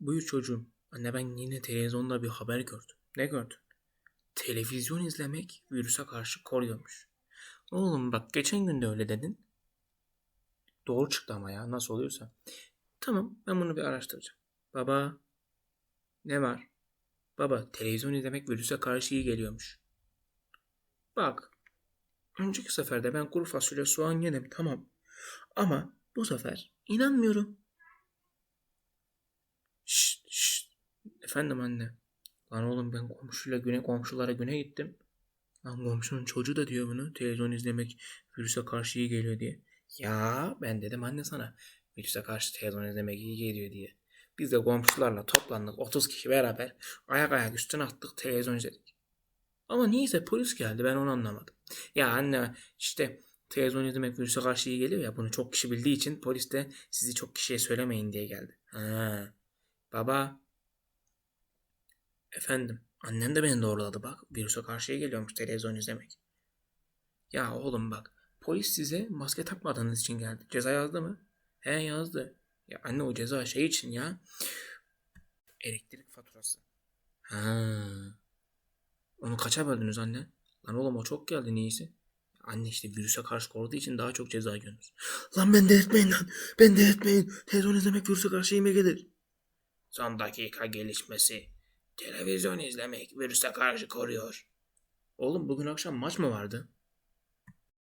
Buyur çocuğum. Anne ben yine televizyonda bir haber gördüm. Ne gördün? Televizyon izlemek virüse karşı koruyormuş. Oğlum bak geçen gün de öyle dedin. Doğru çıktı ama ya nasıl oluyorsa. Tamam ben bunu bir araştıracağım. Baba ne var? Baba televizyon izlemek virüse karşı iyi geliyormuş. Bak önceki seferde ben kuru fasulye soğan yedim tamam. Ama bu sefer inanmıyorum. Efendim anne. Lan oğlum ben komşuyla güne komşulara güne gittim. Lan komşunun çocuğu da diyor bunu. Televizyon izlemek virüse karşı iyi geliyor diye. Ya ben dedim anne sana. Virüse karşı televizyon izlemek iyi geliyor diye. Biz de komşularla toplandık 30 kişi beraber ayak ayak üstüne attık televizyon izledik. Ama niyeyse polis geldi ben onu anlamadım. Ya anne işte televizyon izlemek virüse karşı iyi geliyor ya bunu çok kişi bildiği için polis de sizi çok kişiye söylemeyin diye geldi. Ha. Baba. Efendim. Annem de beni doğruladı bak. Virüse karşıya geliyormuş televizyon izlemek. Ya oğlum bak. Polis size maske takmadığınız için geldi. Ceza yazdı mı? He yazdı. Ya anne o ceza şey için ya. Elektrik faturası. Ha. Onu kaça böldünüz anne? Lan oğlum o çok geldi niyeyse. Anne işte virüse karşı koruduğu için daha çok ceza yiyorsunuz. Lan ben de etmeyin lan. Ben de etmeyin. Televizyon izlemek virüse karşı iyi gelir? Son dakika gelişmesi. Televizyon izlemek virüse karşı koruyor. Oğlum bugün akşam maç mı vardı?